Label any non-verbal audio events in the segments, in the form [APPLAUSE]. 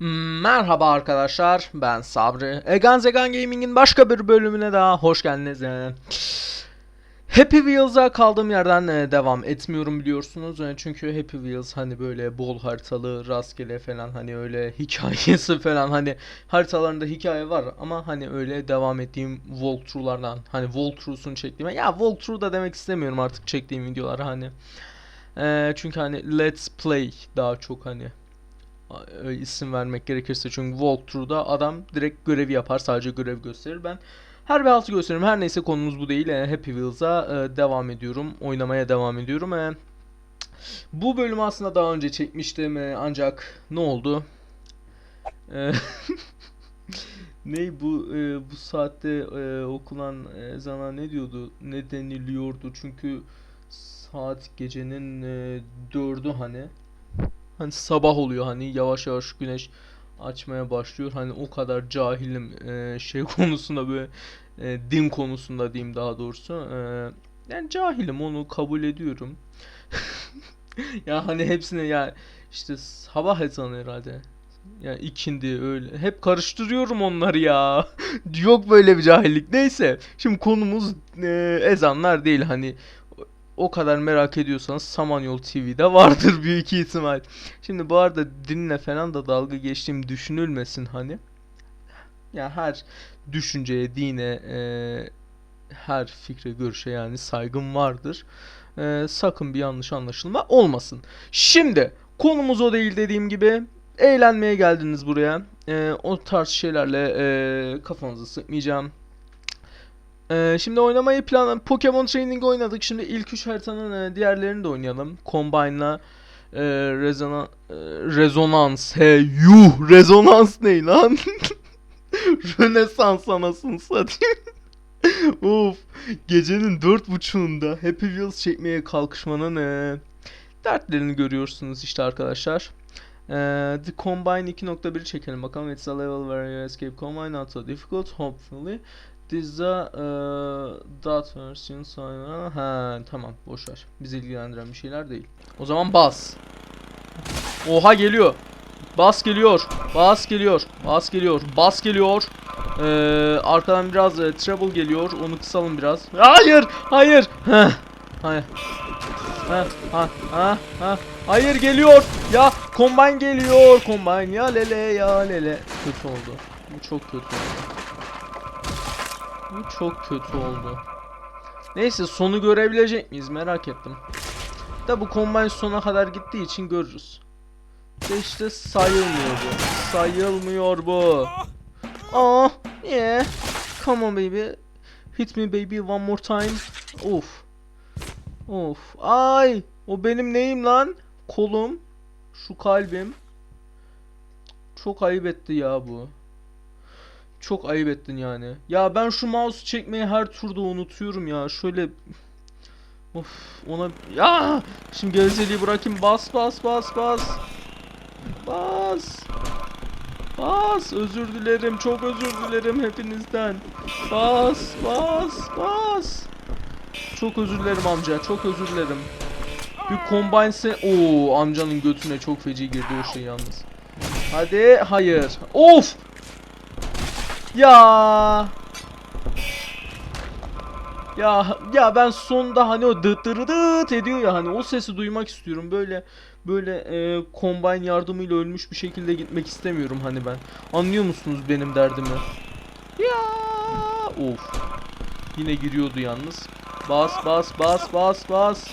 Merhaba arkadaşlar, ben Sabri. Egan Zegan Gaming'in başka bir bölümüne daha hoş geldiniz. Happy Wheels'a kaldığım yerden e, devam etmiyorum biliyorsunuz. E, Çünkü Happy Wheels hani böyle bol haritalı, rastgele falan hani öyle [LAUGHS] hikayesi falan hani haritalarında hikaye var ama hani öyle devam ettiğim walkthrough'lardan hani walkthrough'sunu çektiğim ya walkthrough da demek istemiyorum artık çektiğim videolar hani. E, çünkü hani let's play daha çok hani isim vermek gerekirse. Çünkü walkthrough'da adam direkt görevi yapar sadece görev gösterir. Ben her bir altı gösteririm her neyse konumuz bu değil. E, Happy Wheels'a e, devam ediyorum. Oynamaya devam ediyorum. E, bu bölümü aslında daha önce çekmiştim e, ancak ne oldu? E, [LAUGHS] ne bu e, bu saatte e, okunan ezana ne diyordu? Ne deniliyordu? Çünkü saat gecenin e, dördü hani Hani sabah oluyor hani yavaş yavaş güneş açmaya başlıyor. Hani o kadar cahilim e, şey [LAUGHS] konusunda böyle e, din konusunda diyeyim daha doğrusu. E, yani cahilim onu kabul ediyorum. [LAUGHS] Ya hani hepsine ya işte sabah ezanı herhalde. Ya ikindi öyle. Hep karıştırıyorum onları ya. [LAUGHS] Yok böyle bir cahillik. Neyse. Şimdi konumuz e, ezanlar değil hani o kadar merak ediyorsanız Samanyolu TV'de vardır [LAUGHS] büyük ihtimal. Şimdi bu arada dinle falan da dalga geçtiğim düşünülmesin hani. Ya her düşünceye, dine, e, her fikre, görüşe yani saygım vardır. E, sakın bir yanlış anlaşılma olmasın. Şimdi konumuz o değil dediğim gibi. Eğlenmeye geldiniz buraya. E, o tarz şeylerle e, kafanızı sıkmayacağım. Ee, şimdi oynamayı plan Pokemon Training oynadık. Şimdi ilk üç haritanın e, diğerlerini de oynayalım. Combine'la e, rezona, e, rezonans. Yuh rezonans ne lan? [LAUGHS] Rönesans anasını satayım. [LAUGHS] of. Gecenin dört buçuğunda Happy Wheels çekmeye kalkışmanın e, dertlerini görüyorsunuz işte arkadaşlar. E, the Combine 2.1 çekelim bakalım. It's a level where you escape Combine not so difficult hopefully. This is a dot version sonra ha tamam boş ver. Bizi ilgilendiren bir şeyler değil. O zaman bas. Oha geliyor. Bas geliyor. Bas geliyor. Bas geliyor. Bas geliyor. Ee, arkadan biraz e, treble geliyor. Onu kısalım biraz. Hayır. Hayır. Heh. Hayır. Ha ha ha ha. Hayır geliyor. Ya combine geliyor. Combine ya lele ya lele. Kötü oldu. Bu çok kötü oldu. Bu çok kötü oldu. Neyse sonu görebilecek miyiz merak ettim. Da bu combine sona kadar gittiği için görürüz. De işte sayılmıyor bu. Sayılmıyor bu. Ah yeah. Come on baby. Hit me baby one more time. Of. Of. Ay. O benim neyim lan? Kolum. Şu kalbim. Çok ayıp etti ya bu. Çok ayıp ettin yani. Ya ben şu mouse çekmeyi her turda unutuyorum ya. Şöyle Of ona ya şimdi gevezeliği bırakayım. Bas bas bas bas. Bas. Bas. Özür dilerim. Çok özür dilerim hepinizden. Bas bas bas. Çok özür dilerim amca. Çok özür dilerim. Bir combine se Oo amcanın götüne çok feci girdi o şey yalnız. Hadi hayır. Of ya. Ya ya ben sonda hani o dıt ediyor ya hani o sesi duymak istiyorum. Böyle böyle e, combine yardımıyla ölmüş bir şekilde gitmek istemiyorum hani ben. Anlıyor musunuz benim derdimi? Ya of. Yine giriyordu yalnız. Bas bas bas bas bas.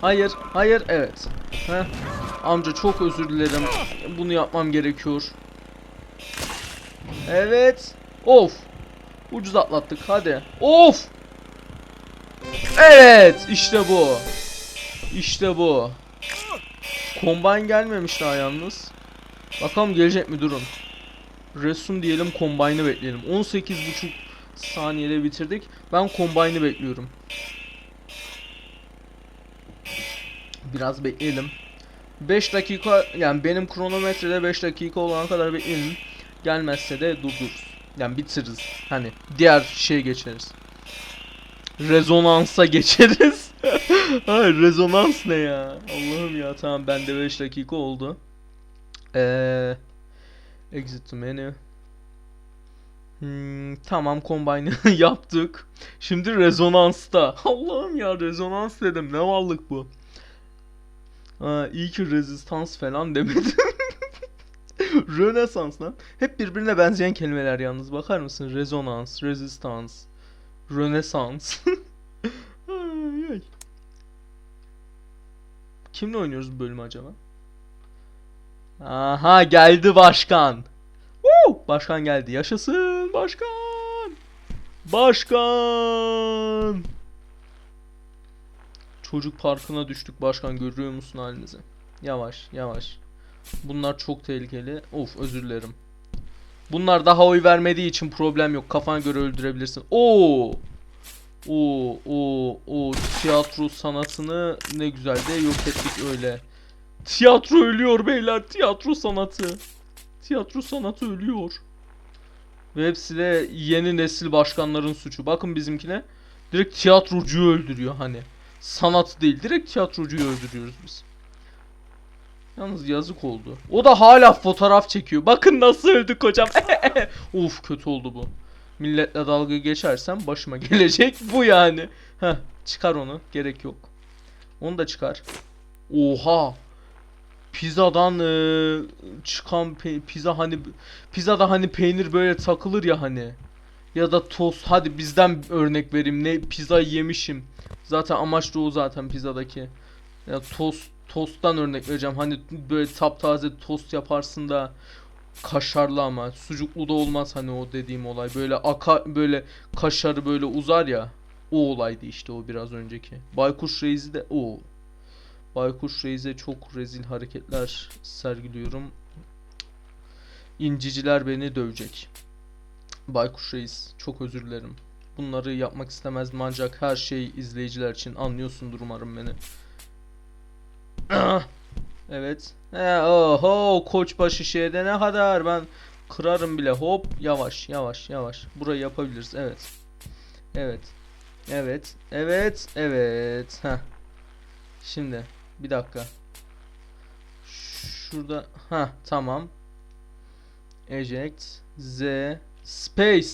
Hayır, hayır, evet. Heh. Amca çok özür dilerim. Bunu yapmam gerekiyor. Evet. Of. Ucuz atlattık hadi. Of. Evet işte bu. İşte bu. Combine gelmemiş daha yalnız. Bakalım gelecek mi durun. Resun diyelim Combine'ı bekleyelim. 18,5 saniyede bitirdik. Ben Combine'ı bekliyorum. Biraz bekleyelim. 5 dakika yani benim kronometrede 5 dakika olana kadar bekleyelim. Gelmezse de durdururuz. Yani bitiririz. Hani diğer şeye geçeriz. Rezonansa [LAUGHS] geçeriz. [LAUGHS] Hayır rezonans ne ya? Allah'ım ya tamam bende 5 dakika oldu. Eee exit menu. Hmm, tamam combine'ı [LAUGHS] yaptık. Şimdi rezonansta. Allah'ım ya rezonans dedim. Ne varlık bu? Ha, iyi ki rezistans falan demedim. Rönesans lan. Hep birbirine benzeyen kelimeler yalnız. Bakar mısın? Rezonans, rezistans, rönesans. [LAUGHS] Kimle oynuyoruz bu bölümü acaba? Aha geldi başkan. Woo! Başkan geldi. Yaşasın başkan. Başkan. Çocuk parkına düştük başkan görüyor musun halinizi? Yavaş yavaş. Bunlar çok tehlikeli. Of özür dilerim. Bunlar daha oy vermediği için problem yok. Kafana göre öldürebilirsin. Oo. Oo, oo, oo. Tiyatro sanatını ne güzel de yok ettik öyle. Tiyatro ölüyor beyler. Tiyatro sanatı. Tiyatro sanatı ölüyor. Ve hepsi de yeni nesil başkanların suçu. Bakın bizimkine. Direkt tiyatrocuyu öldürüyor hani. Sanat değil. Direkt tiyatrocuyu öldürüyoruz biz. Yalnız yazık oldu. O da hala fotoğraf çekiyor. Bakın nasıl öldük hocam. [LAUGHS] Uf kötü oldu bu. Milletle dalga geçersem başıma [LAUGHS] gelecek bu yani. Heh, çıkar onu. Gerek yok. Onu da çıkar. Oha. Pizzadan eee, çıkan pizza hani pizzada hani peynir böyle takılır ya hani. Ya da tost. Hadi bizden örnek vereyim. Ne pizza yemişim. Zaten amaç da o zaten pizzadaki. Ya tost tosttan örnek vereceğim. Hani böyle taptaze tost yaparsın da kaşarlı ama sucuklu da olmaz hani o dediğim olay. Böyle aka böyle kaşarı böyle uzar ya. O olaydı işte o biraz önceki. Baykuş Reis'i de o. Baykuş Reis'e çok rezil hareketler sergiliyorum. İnciciler beni dövecek. Baykuş Reis çok özür dilerim. Bunları yapmak istemezdim ancak her şey izleyiciler için anlıyorsundur umarım beni. [CLEARS THROAT] Evet. He, oho koçbaşı şeyde ne kadar ben kırarım bile. Hop yavaş yavaş yavaş. Burayı yapabiliriz. Evet. Evet. Evet. Evet. Evet. Heh. Şimdi bir dakika. Şurada ha tamam. Eject Z space.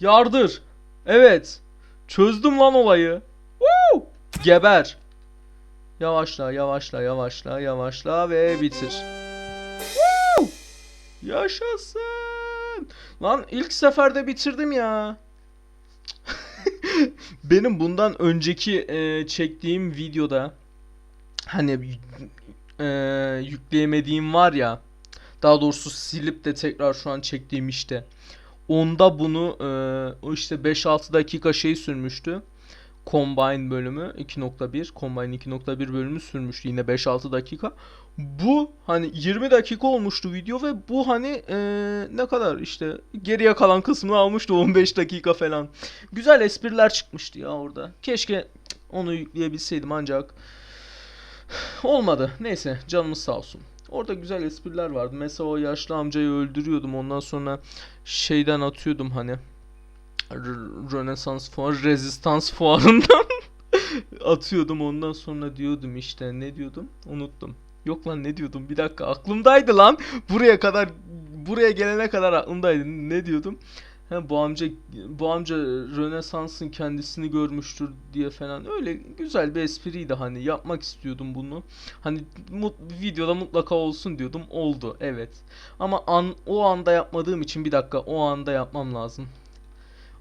Yardır. Evet. Çözdüm lan olayı. Woo! Geber. Yavaşla, yavaşla, yavaşla, yavaşla ve bitir. Woo! Yaşasın. Lan ilk seferde bitirdim ya. [LAUGHS] Benim bundan önceki e, çektiğim videoda hani e, yükleyemediğim var ya. Daha doğrusu silip de tekrar şu an çektiğim işte. Onda bunu e, işte 5-6 dakika şey sürmüştü. Combine bölümü 2.1 Combine 2.1 bölümü sürmüştü yine 5-6 dakika. Bu hani 20 dakika olmuştu video ve bu hani e, ne kadar işte geriye kalan kısmını almıştı 15 dakika falan. Güzel espriler çıkmıştı ya orada. Keşke onu yükleyebilseydim ancak olmadı. Neyse canımız sağ olsun. Orada güzel espriler vardı. Mesela o yaşlı amcayı öldürüyordum. Ondan sonra şeyden atıyordum hani. Rönesans fuarı, rezistans fuarından [LAUGHS] atıyordum. Ondan sonra diyordum işte ne diyordum? Unuttum. Yok lan ne diyordum? Bir dakika aklımdaydı lan. Buraya kadar buraya gelene kadar aklımdaydı. Ne diyordum? Ha, bu amca bu amca Rönesans'ın kendisini görmüştür diye falan öyle güzel bir espriydi hani yapmak istiyordum bunu. Hani mut, videoda mutlaka olsun diyordum. Oldu evet. Ama an o anda yapmadığım için bir dakika o anda yapmam lazım.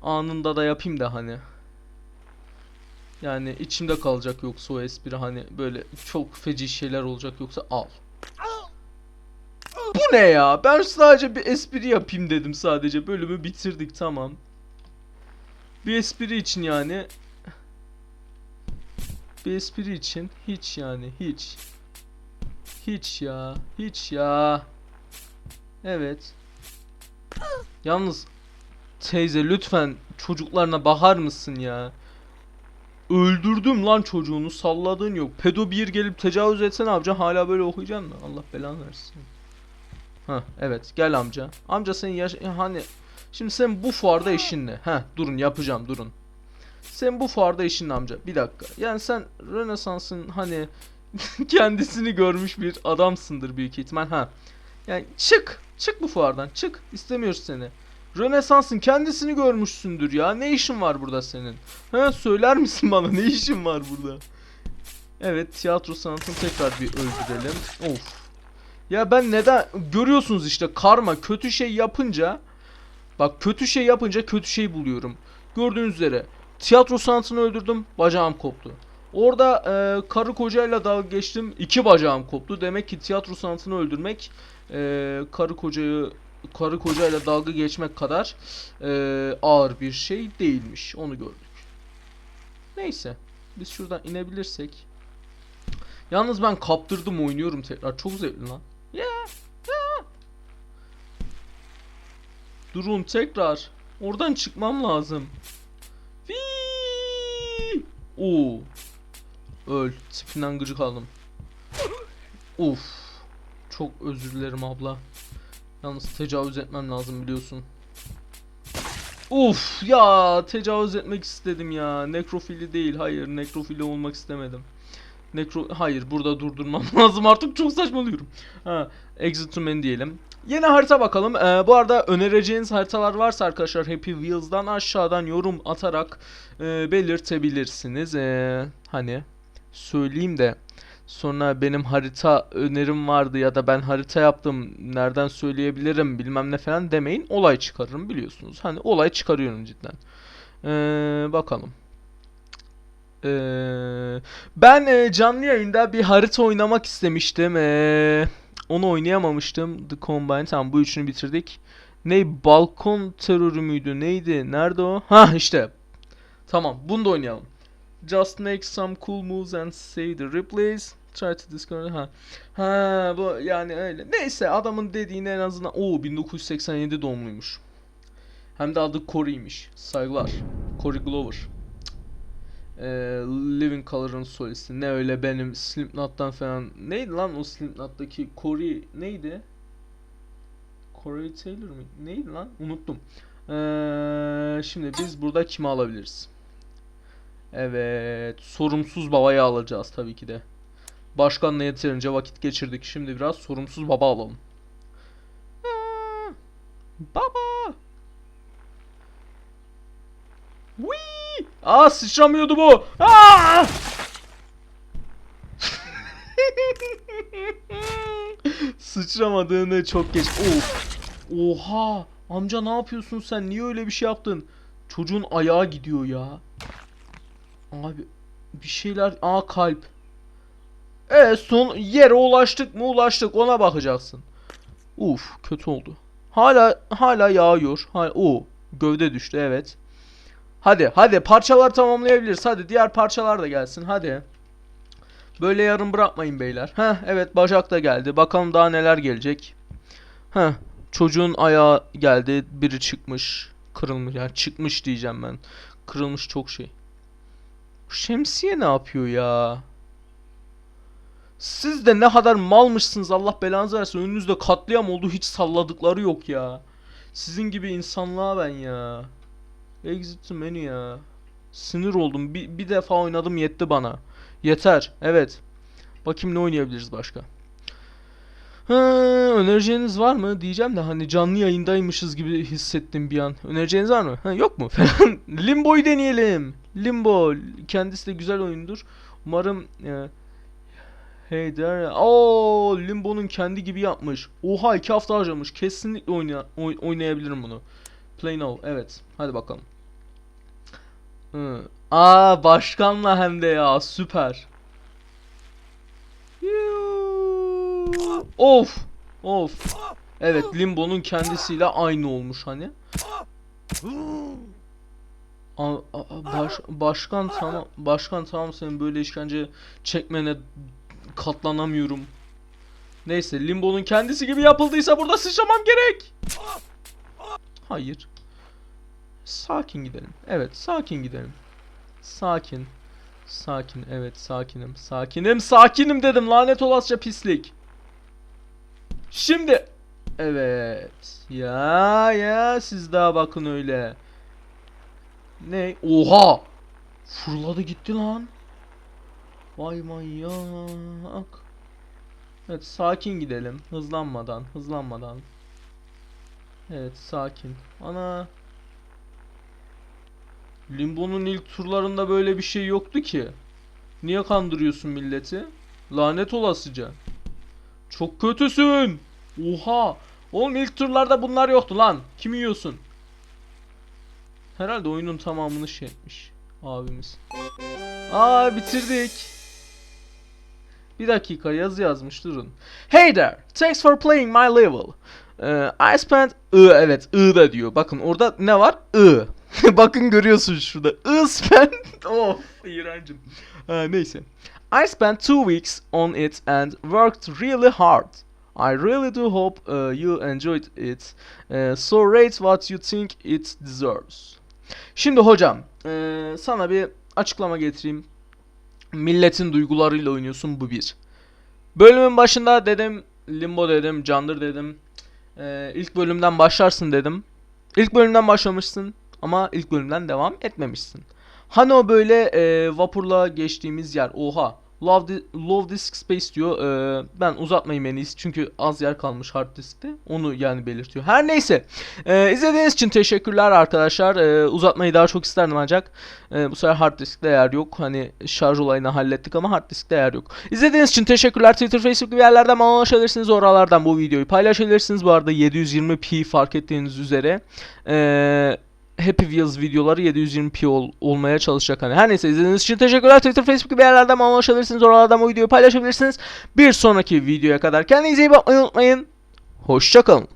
Anında da yapayım da hani. Yani içimde kalacak yoksa o espri hani böyle çok feci şeyler olacak yoksa al. Bu ne ya? Ben sadece bir espri yapayım dedim sadece. Bölümü bitirdik tamam. Bir espri için yani. Bir espri için hiç yani hiç. Hiç ya. Hiç ya. Evet. Yalnız teyze lütfen çocuklarına bakar mısın ya? Öldürdüm lan çocuğunu salladığın yok. Pedo bir gelip tecavüz etse ne? Hala böyle okuyacaksın mı? Allah belanı versin. Ha evet gel amca. Amca sen yaş hani şimdi sen bu fuarda eşinle. Ha durun yapacağım durun. Sen bu fuarda eşinle amca. Bir dakika. Yani sen Rönesans'ın hani [LAUGHS] kendisini görmüş bir adamsındır büyük ihtimal. Ha. Yani çık. Çık bu fuardan. Çık. İstemiyoruz seni. Rönesans'ın kendisini görmüşsündür ya. Ne işin var burada senin? Ha söyler misin bana ne işin var burada? Evet tiyatro sanatını tekrar bir öldürelim. Of. Ya ben neden görüyorsunuz işte karma kötü şey yapınca bak kötü şey yapınca kötü şey buluyorum. Gördüğünüz üzere tiyatro sanatını öldürdüm bacağım koptu. Orada e, karı kocayla dalga geçtim iki bacağım koptu. Demek ki tiyatro sanatını öldürmek e, karı kocayı karı kocayla dalga geçmek kadar e, ağır bir şey değilmiş. Onu gördük. Neyse. Biz şuradan inebilirsek. Yalnız ben kaptırdım oynuyorum tekrar. Çok zevkli lan. Ya. ya. Durun tekrar. Oradan çıkmam lazım. Vii. Oo. Öl. Tipinden gıcık aldım. Uf. Çok özür dilerim abla. Yalnız tecavüz etmem lazım biliyorsun. Uf ya tecavüz etmek istedim ya. Nekrofili değil. Hayır nekrofili olmak istemedim. Nekro hayır burada durdurmam [LAUGHS] lazım artık çok saçmalıyorum. Ha, exit to menu diyelim. Yeni harita bakalım. Ee, bu arada önereceğiniz haritalar varsa arkadaşlar Happy Wheels'dan aşağıdan yorum atarak e, belirtebilirsiniz. Ee, hani söyleyeyim de sonra benim harita önerim vardı ya da ben harita yaptım nereden söyleyebilirim bilmem ne falan demeyin. Olay çıkarırım biliyorsunuz. Hani olay çıkarıyorum cidden. Ee, bakalım. Ee, ben e, canlı yayında bir harita oynamak istemiştim. Ee, onu oynayamamıştım. The Combine. Tamam bu üçünü bitirdik. Ne balkon terörü müydü? Neydi? Nerede o? Ha işte. Tamam bunu da oynayalım. Just make some cool moves and save the replays. Try to discover. Ha. Ha bu yani öyle. Neyse adamın dediğini en azından. Oo 1987 doğumluymuş. Hem de adı Corey'miş. Saygılar. Corey Glover. Ee, Living Color'ın solisti. Ne öyle benim Slipknot'tan falan. Neydi lan o Slipknot'taki Corey neydi? Corey Taylor mı? Neydi lan? Unuttum. Ee, şimdi biz burada kimi alabiliriz? Evet. Sorumsuz babayı alacağız tabii ki de. Başkanla yeterince vakit geçirdik. Şimdi biraz sorumsuz baba alalım. Baba. Wii! Aa sıçramıyordu bu. Aa! [LAUGHS] Sıçramadığını çok geç. Of. Oha! Amca ne yapıyorsun sen? Niye öyle bir şey yaptın? Çocuğun ayağı gidiyor ya. Abi bir şeyler aa kalp. E son yere ulaştık mı ulaştık ona bakacaksın. Uf kötü oldu. Hala hala yağıyor. Hala, o gövde düştü evet. Hadi hadi parçalar tamamlayabiliriz. Hadi diğer parçalar da gelsin hadi. Böyle yarım bırakmayın beyler. Heh evet bacak da geldi. Bakalım daha neler gelecek. Heh çocuğun ayağı geldi. Biri çıkmış. Kırılmış yani çıkmış diyeceğim ben. Kırılmış çok şey. Şemsiye ne yapıyor ya? Siz de ne kadar malmışsınız Allah belanızı versin. Önünüzde katliam oldu hiç salladıkları yok ya. Sizin gibi insanlığa ben ya. Exit to menu ya. Sinir oldum. Bir, bir defa oynadım yetti bana. Yeter. Evet. Bakayım ne oynayabiliriz başka. Ha, önereceğiniz var mı? Diyeceğim de hani canlı yayındaymışız gibi hissettim bir an. Önereceğiniz var mı? Ha, yok mu? [LAUGHS] Limbo'yu deneyelim. Limbo. Kendisi de güzel oyundur. Umarım e, Hey der. Oo, Limbo'nun kendi gibi yapmış. Oha iki hafta harcamış. Kesinlikle oyna oy- oynayabilirim bunu. Play now. Evet. Hadi bakalım. Hı. Aa başkanla hem de ya. Süper. Of. Of. Evet Limbo'nun kendisiyle aynı olmuş hani. A- a- baş, başkan tamam başkan tamam senin böyle işkence çekmene katlanamıyorum. Neyse Limbo'nun kendisi gibi yapıldıysa burada sıçramam gerek. Hayır. Sakin gidelim. Evet sakin gidelim. Sakin. Sakin evet sakinim. Sakinim sakinim dedim lanet olasıca pislik. Şimdi. Evet. Ya ya siz daha bakın öyle. Ne? Oha! Fırladı gitti lan. Vay manyak. Evet sakin gidelim. Hızlanmadan, hızlanmadan. Evet sakin. Ana. Limbo'nun ilk turlarında böyle bir şey yoktu ki. Niye kandırıyorsun milleti? Lanet olasıca. Çok kötüsün. Oha. Oğlum ilk turlarda bunlar yoktu lan. Kim yiyorsun? Herhalde oyunun tamamını şey etmiş abimiz. Aa bitirdik. Bir dakika yazı yazmış durun. Hey there, thanks for playing my level. Ee, I spent I evet I da diyor. Bakın orada ne var? I. [LAUGHS] Bakın görüyorsun şurada. I spent [LAUGHS] of iğrencim. Ha, neyse. I spent two weeks on it and worked really hard. I really do hope uh, you enjoyed it. Uh, so rate what you think it deserves. Şimdi hocam, eee, sana bir açıklama getireyim. Milletin duygularıyla oynuyorsun bu bir. Bölümün başında dedim, limbo dedim, candır dedim. Eee ilk bölümden başlarsın dedim. İlk bölümden başlamışsın ama ilk bölümden devam etmemişsin. Hani o böyle eee, vapurla geçtiğimiz yer. Oha. Love, di- love disk space diyor. Eee, ben uzatmayayım en iyisi çünkü az yer kalmış hard diskte. Onu yani belirtiyor. Her neyse. Ee, izlediğiniz için teşekkürler arkadaşlar. Ee, uzatmayı daha çok isterdim ancak e, bu sefer hard diskte yer yok. Hani şarj olayını hallettik ama hard diskte yer yok. İzlediğiniz için teşekkürler. Twitter, Facebook gibi yerlerden bana ulaşabilirsiniz. Oralardan bu videoyu paylaşabilirsiniz. Bu arada 720p fark ettiğiniz üzere. Ee, Happy Wheels videoları 720p ol- olmaya çalışacak hani. Her neyse izlediğiniz için teşekkürler. Twitter, Facebook gibi yerlerden bana ulaşabilirsiniz. Oralardan bu videoyu paylaşabilirsiniz. Bir sonraki videoya kadar kendinize iyi bakmayı unutmayın. Hoşçakalın.